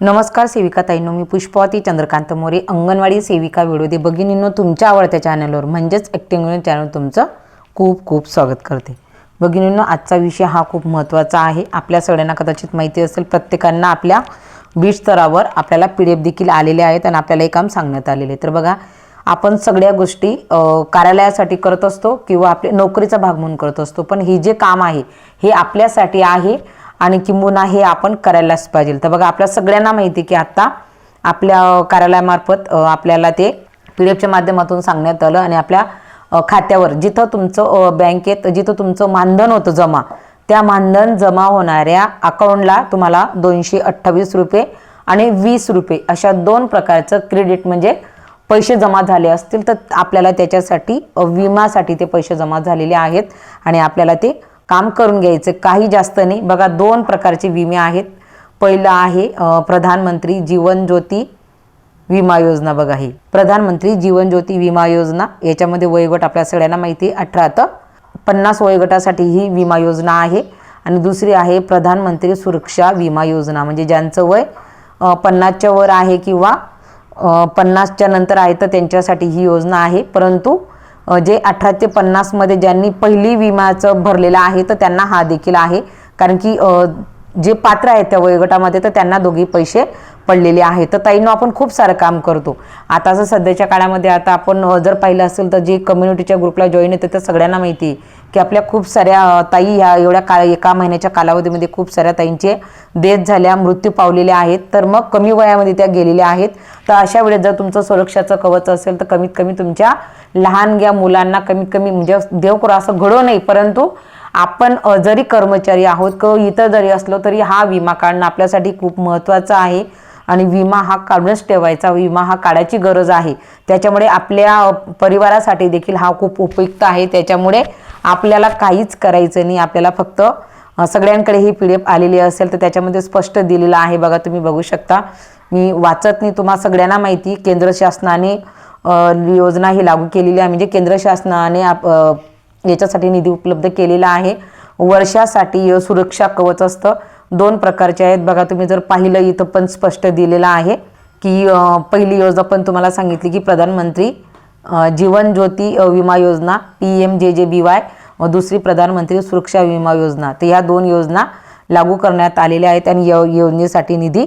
नमस्कार सेविका ताईंनो मी पुष्पावती चंद्रकांत मोरे अंगणवाडी सेविका विडोदे भगिनींनो तुमच्या आवडत्या चॅनलवर म्हणजेच ॲक्टिंग चॅनल तुमचं खूप खूप स्वागत करते. भगिनींनो आजचा विषय हा खूप महत्त्वाचा आहे. आपल्या सगळ्यांना कदाचित माहिती असेल प्रत्येकांना आपल्या बीज स्तरावर आपल्याला पी डी एफ देखील आलेले आहेत आणि आपल्याला हे काम सांगण्यात आलेले आहे तर बघा आपण सगळ्या गोष्टी कार्यालयासाठी करत असतो किंवा आपल्या नोकरीचा भाग म्हणून करत असतो पण हे जे काम आहे हे आपल्यासाठी आहे आणि किंबहुना हे आपण करायलाच पाहिजे. तर बघा आपल्या सगळ्यांना माहिती की आत्ता आपल्या कार्यालयामार्फत आपल्याला ते पी डी एफच्या माध्यमातून सांगण्यात आलं आणि आपल्या खात्यावर जिथं तुमचं बँकेत जिथं तुमचं मानधन होतं जमा त्या मानधन जमा होणाऱ्या अकाउंटला तुम्हाला दोनशे अठ्ठावीस रुपये आणि वीस रुपये अशा दोन प्रकारचं क्रेडिट म्हणजे पैसे जमा झाले असतील तर आपल्याला त्याच्यासाठी विमासाठी ते पैसे जमा झालेले आहेत आणि आपल्याला ते काम करून घ्यायचं काही जास्त नाही. बघा दोन प्रकारचे विमे आहेत. पहिलं आहे प्रधानमंत्री जीवन ज्योती विमा योजना बघा ही. प्रधानमंत्री जीवन ज्योती विमा योजना याच्यामध्ये वयोगट आपल्या सगळ्यांना माहिती आहे. अठरा तर पन्नास वयोगटासाठी ही विमा योजना आहे. आणि दुसरी आहे प्रधानमंत्री सुरक्षा विमा योजना. म्हणजे ज्यांचं वय पन्नासच्या वर आहे किंवा पन्नासच्या नंतर आहे तर त्यांच्यासाठी ही योजना आहे. परंतु जे अठरा ते पन्नासमध्ये ज्यांनी पहिली विम्याचं भरलेलं आहे तर त्यांना हा देखील आहे. कारण की जे पात्र आहेत त्या वयोगटामध्ये तर त्यांना दोघी पैसे पडलेले आहेत. तर ताईंनो आपण खूप सारं काम करतो. आता जर सध्याच्या काळामध्ये आता आपण जर पाहिलं असेल तर जे कम्युनिटीच्या ग्रुपला जॉईन येते तर सगळ्यांना माहिती आहे. की आपल्या खूप साऱ्या ताई ह्या एवढ्या का एका महिन्याच्या कालावधीमध्ये खूप साऱ्या ताईंचे देत झाल्या मृत्यू पावलेल्या आहेत. तर मग कमी वयामध्ये त्या गेलेल्या आहेत. तर अशा वेळेस जर तुमचं सुरक्षाचं कवच असेल तर कमीत कमी तुमच्या लहानग्या मुलांना कमीत कमी म्हणजे देव करू असं घडो नाही परंतु आपण जरी कर्मचारी आहोत किंवा इतर जरी असलो तरी हा विमा काढणं आपल्यासाठी खूप महत्त्वाचं आहे. आणि विमा हा काढूनच ठेवायचा विमा हा काढायची गरज आहे. त्याच्यामुळे आपल्या परिवारासाठी देखील हा खूप उपयुक्त आहे. त्याच्यामुळे आपल्याला काहीच करायचं नाही. आपल्याला फक्त सगळ्यांकडे ही पी डी एफ आलेली असेल तर त्याच्यामध्ये स्पष्ट दिलेलं आहे बघा तुम्ही बघू शकता. मी वाचत नाही तुम्हा सगळ्यांना माहिती. केंद्र शासनाने योजना ही लागू केलेली आहे. म्हणजे केंद्र शासनाने आप याच्यासाठी निधी उपलब्ध केलेला आहे. वर्षासाठी सुरक्षा कवच असतं. दोन प्रकारचे आहेत. बघा तुम्ही जर पाहिलं इथं पण स्पष्ट दिलेलं आहे की पहिली योजना पण तुम्हाला सांगितली की प्रधानमंत्री जीवन ज्योती विमा योजना पी एम जे जे बी वाय व दुसरी प्रधानमंत्री सुरक्षा विमा योजना. तर ह्या दोन योजना लागू करण्यात आलेल्या आहेत आणि या योजनेसाठी निधी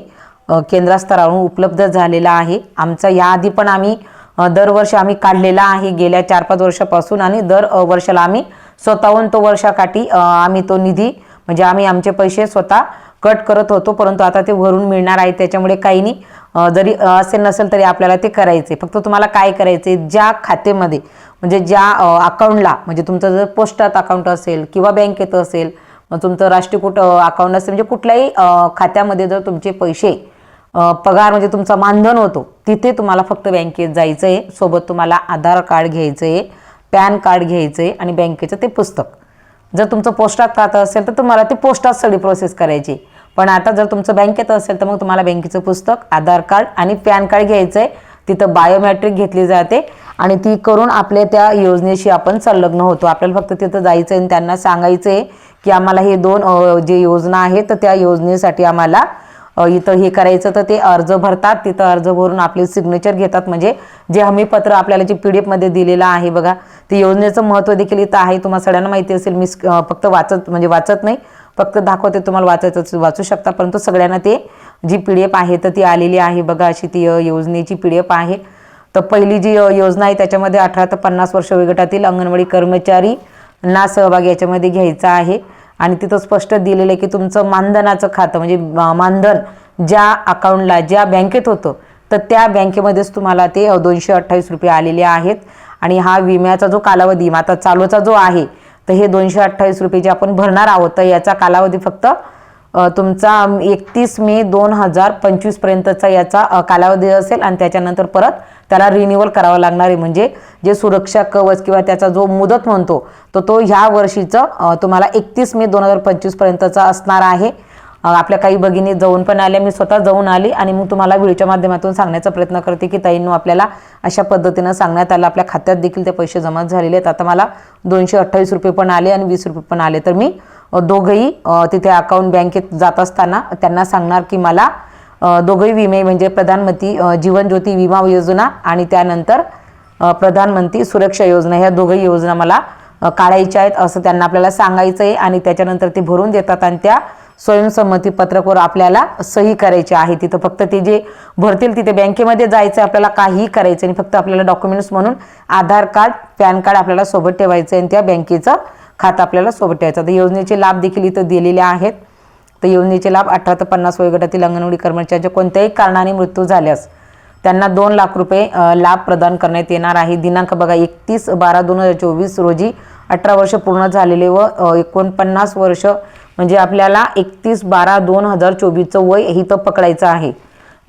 केंद्रस्तरावरून उपलब्ध झालेला आहे. आमचा याआधी पण आम्ही दरवर्ष दरवर्षी आम्ही काढलेला आहे गेल्या चार पाच वर्षापासून आणि दर वर्षाला आम्ही स्वतःहून तो वर्षाकाठी आम्ही तो निधी म्हणजे आम्ही आमचे पैसे स्वतः कट करत होतो परंतु आता ते भरून मिळणार आहे त्याच्यामुळे काही नाही. जरी असेल नसेल तरी आपल्याला ते करायचे. फक्त तुम्हाला काय करायचे ज्या खातेमध्ये म्हणजे ज्या अकाउंटला म्हणजे तुमचं जर पोस्टात अकाउंट असेल किंवा बँकेत असेल मग तुमचं राष्ट्रीयकूट अकाउंट असेल म्हणजे कुठल्याही खात्यामध्ये जर तुमचे पैसे पगार म्हणजे तुमचा मानधन होतो तिथे तुम्हाला फक्त बँकेत जायचं आहे सोबत तुम्हाला आधार कार्ड घ्यायचं आहे पॅन कार्ड घ्यायचं आहे आणि बँकेचं ते पुस्तक. जर तुमचं पोस्टात खातं असेल तर तुम्हाला ते पोस्टात सगळी प्रोसेस करायची. पण आता जर तुमचं बँकेत असेल तर मग तुम्हाला बँकेचं पुस्तक आधार कार्ड आणि पॅन कार्ड घ्यायचं आहे तिथं बायोमॅट्रिक घेतली जाते आणि ती करून आपल्या त्या योजनेशी आपण संलग्न होतो. आपल्याला फक्त तिथं जायचं आहे आणि त्यांना सांगायचं आहे की आम्हाला हे दोन जे योजना आहे तर त्या योजनेसाठी आम्हाला इथं हे करायचं. तर ते अर्ज भरतात. तिथं अर्ज भरून आपले सिग्नेचर घेतात. म्हणजे जे हमीपत्र आपल्याला जे पी डी एफमध्ये दिलेलं आहे बघा ते योजनेचं महत्त्व देखील इथं आहे. तुम्हाला सगळ्यांना माहिती असेल. मी फक्त वाचत म्हणजे वाचत नाही. फक्त दाखवते तुम्हाला वाचायचं वाचू शकता. परंतु सगळ्यांना ते जी पी डी एफ आहे तर ती आलेली आहे. बघा अशी ती योजनेची पी डी एफ आहे. तर पहिली जी योजना आहे त्याच्यामध्ये अठरा ते पन्नास वर्ष वयोगटातील अंगणवाडी कर्मचारी ना सहभाग याच्यामध्ये घ्यायचा आहे. आणि तिथं स्पष्ट दिलेलं आहे की तुमचं मानधनाचं खातं म्हणजे मानधन ज्या अकाउंटला ज्या बँकेत होतं तर त्या बँकेमध्येच तुम्हाला ते दोनशे अठ्ठावीस रुपये आलेले आहेत. आणि हा विम्याचा जो कालावधी आता चालूचा जो आहे तर हे दोनशे अठ्ठावीस रुपये जे आपण भरणार आहोत तर याचा कालावधी फक्त तुमचा एकतीस मे दोन हजार पंचवीसपर्यंतचा याचा कालावधी असेल आणि त्याच्यानंतर परत त्याला रिन्युअल करावं लागणार आहे. म्हणजे जे सुरक्षा कवच किंवा त्याचा जो मुदत म्हणतो तो तो ह्या वर्षीचं तुम्हाला एकतीस मे दोन हजार पंचवीसपर्यंतचा असणार आहे. आपल्या काही भगिनी जाऊन पण आल्या. मी स्वतः जाऊन आली आणि मग तुम्हाला व्हिडिओच्या माध्यमातून सांगण्याचा प्रयत्न करते की ताईंनो आपल्याला अशा पद्धतीनं सांगण्यात आलं. आपल्या खात्यात देखील ते पैसे जमा झालेले आहेत. आता मला दोनशे अठ्ठावीस रुपये पण आले आणि वीस रुपये पण आले. तर मी दोघंही तिथे अकाउंट बँकेत जात असताना त्यांना सांगणार की मला दोघंही विमे म्हणजे प्रधानमंत्री जीवन ज्योती विमा योजना आणि त्यानंतर प्रधानमंत्री सुरक्षा योजना ह्या दोघंही योजना मला काढायच्या आहेत असं त्यांना आपल्याला सांगायचं आहे आणि त्याच्यानंतर ते भरून देतात आणि त्या स्वयंसंमती पत्रकवर आपल्याला सही करायची आहे. तिथं फक्त ते जे भरतील तिथे बँकेमध्ये जायचं आहे आपल्याला काहीही करायचं आणि फक्त आपल्याला डॉक्युमेंट्स म्हणून आधार कार्ड पॅन कार्ड आपल्याला सोबत ठेवायचं आहे आणि त्या बँकेचं खातं आपल्याला सोबत ठेवायचं तर योजनेचे लाभ देखील इथं दिलेले आहेत. तर योजनेचे लाभ अठरा ते पन्नास वयोगटातील अंगणवाडी कर्मचाऱ्यांच्या कोणत्याही कारणाने मृत्यू झाल्यास त्यांना दोन लाख रुपये लाभ प्रदान करण्यात येणार आहे. दिनांक बघा एकतीस बारा दोन हजार चोवीस रोजी अठरा वर्ष पूर्ण झालेले व एकोणपन्नास वर्ष म्हणजे आपल्याला एकतीस बारा दोन हजार चोवीसचं वय इथं पकडायचं आहे.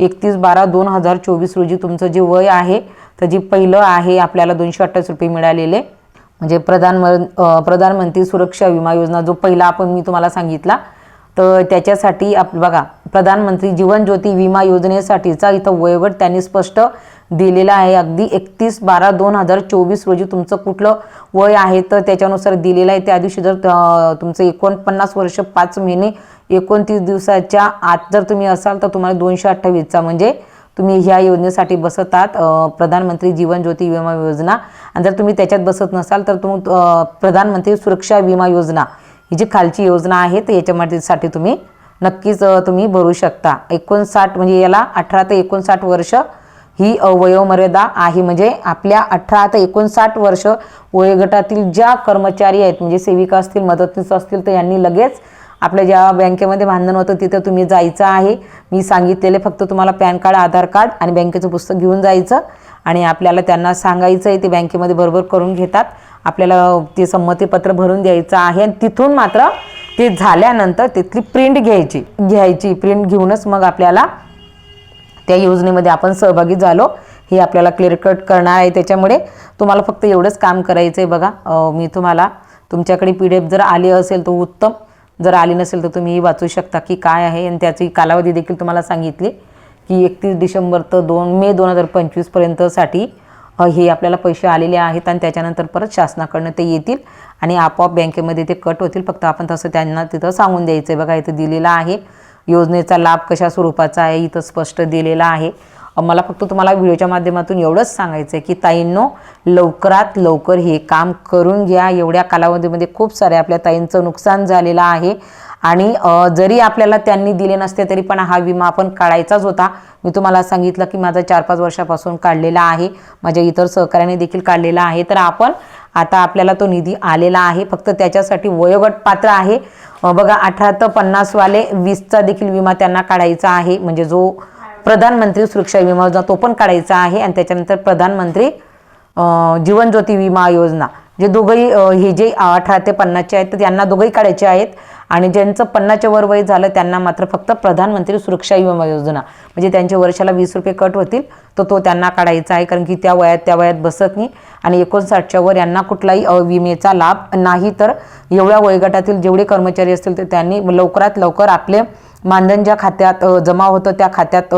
एकतीस बारा दोन हजार चोवीस रोजी तुमचं जे वय आहे तर जे पहिलं आहे आपल्याला दोनशे अठ्ठावीस रुपये मिळालेले. म्हणजे प्रधानम प्रधानमंत्री सुरक्षा विमा योजना जो पहिला आपण मी तुम्हाला सांगितला तर त्याच्यासाठी आप बघा प्रधानमंत्री जीवन ज्योती विमा योजनेसाठीचा इथं वयोगट त्यांनी स्पष्ट दिलेला आहे. अगदी एकतीस बारा दोन हजार चोवीस रोजी तुमचं कुठलं वय आहे तर त्याच्यानुसार दिलेलं आहे. त्या दिवशी जर तुमचं एकोणपन्नास वर्ष पाच महिने एकोणतीस दिवसाच्या आत जर तुम्ही असाल तर तुम्हाला दोनशे अठ्ठावीसचा म्हणजे तुम्ही ह्या योजनेसाठी बसत आहात प्रधानमंत्री जीवन ज्योती विमा योजना. आणि जर तुम्ही त्याच्यात बसत नसाल तर तुम प्रधानमंत्री सुरक्षा विमा योजना. ही जी खालची योजना आहे तर याच्यामध्ये तुम्ही नक्कीच तुम्ही भरू शकता. एकोणसाठ म्हणजे याला अठरा ते एकोणसाठ वर्ष ही अवयवमर्यादा वयोमर्यादा आहे. म्हणजे आपल्या अठरा ते एकोणसाठ वर्ष वयोगटातील ज्या कर्मचारी आहेत म्हणजे सेविका असतील मदतनीस असतील तर यांनी लगेच आपल्या ज्या बँकेमध्ये भांडण होतं तिथं तुम्ही जायचं आहे. मी सांगितलेले फक्त तुम्हाला पॅन कार्ड आधार कार्ड आणि बँकेचं पुस्तक घेऊन जायचं आणि आपल्याला त्यांना सांगायचं आहे ते बँकेमध्ये बरोबर करून घेतात. आपल्याला ते संमतीपत्र भरून द्यायचं आहे आणि तिथून मात्र ते झाल्यानंतर तिथली प्रिंट घ्यायची घ्यायची. प्रिंट घेऊनच मग आपल्याला त्या योजनेमध्ये आपण सहभागी झालो. हे आपल्याला क्लिअर कट करणार आहे. त्याच्यामुळे तुम्हाला फक्त एवढंच काम करायचं आहे बघा मी तुम्हाला तुमच्याकडे पी डी एफ जर आली असेल तर उत्तम. जर आली नसेल तर तुम्ही वाचू शकता की काय आहे. आणि त्याची कालावधी देखील तुम्हाला सांगितली की एकतीस डिसेंबर तर दोन मे दोन हजार पंचवीसपर्यंतसाठी हे आपल्याला पैसे आलेले आहेत आणि त्याच्यानंतर परत शासनाकडनं ते येतील आणि आपोआप बँकेमध्ये ते कट होतील. फक्त आपण तसं त्यांना तिथं सांगून द्यायचं आहे बघा इथं दिलेलं आहे. योजनेचा लाभ कशा स्वरूपाचा आहे इथं स्पष्ट दिलेला आहे. मला फक्त तुम्हाला व्हिडिओच्या माध्यमातून एवढंच सांगायचं आहे की ताईंनो लवकरात लवकर हे काम करून घ्या. एवढ्या कालावधीमध्ये म्हणजे खूप सारे आपल्या ताईंचं नुकसान झालेलं आहे. आणि जरी आपल्याला त्यांनी दिले नसते तरी पण हा विमा आपण काढायचाच होता. मी तुम्हाला सांगितलं की माझा चार पाच वर्षापासून काढलेला आहे. माझ्या इतर सहकार्याने देखील काढलेला आहे. तर आपण आता आपल्याला तो निधी आलेला आहे. फक्त त्याच्यासाठी वयोगट पात्र आहे. बघा अठरा तर पन्नासवाले वीसचा देखील विमा त्यांना काढायचा आहे. म्हणजे जो प्रधानमंत्री सुरक्षा विमा योजना तो पण काढायचा आहे. आणि त्याच्यानंतर प्रधानमंत्री जीवन ज्योती विमा योजना. जे दोघंही हे जे अठरा ते पन्नासचे आहेत तर त्यांना दोघंही काढायचे आहेत. आणि ज्यांचं पन्नासच्या वर वय झालं त्यांना मात्र फक्त प्रधानमंत्री सुरक्षा विमा योजना म्हणजे त्यांच्या वर्षाला वीस रुपये कट होतील तर तो त्यांना काढायचा आहे कारण की त्या वयात त्या वयात बसत नाही. आणि एकोणसाठच्या वर यांना कुठलाही विमेचा लाभ नाही तर एवढ्या वयोगटातील जेवढे कर्मचारी असतील तर त्यांनी लवकरात लवकर आपले मानधन ज्या खात्यात जमा होतं त्या खात्यात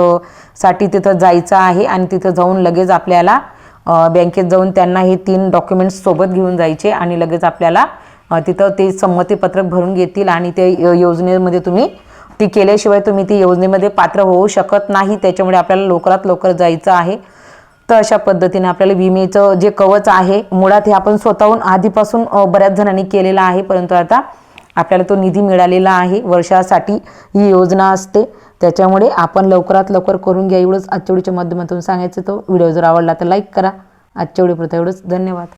साठी तिथं जायचं आहे आणि तिथं जाऊन लगेच आपल्याला बँकेत जाऊन त्यांना हे तीन डॉक्युमेंट्स सोबत घेऊन जायचे आणि लगेच आपल्याला तिथं ते संमतीपत्रक भरून घेतील आणि ते योजनेमध्ये तुम्ही ती केल्याशिवाय तुम्ही ती योजनेमध्ये पात्र होऊ शकत नाही. त्याच्यामुळे आपल्याला लवकरात लवकर जायचं आहे. तर अशा पद्धतीने आपल्याला विमेचं जे कवच आहे मुळात हे आपण स्वतःहून आधीपासून बऱ्याच जणांनी केलेलं आहे. परंतु आता आपल्याला तो निधी मिळालेला आहे. वर्षासाठी ही योजना असते. त्याच्यामुळे आपण लवकरात लवकर करून घ्या. एवढंच आजच्या व्हिडिओच्या माध्यमातून सांगायचं तो व्हिडिओ जर आवडला तर लाईक करा. आजच्या व्हिडिओपुरता एवढंच. धन्यवाद.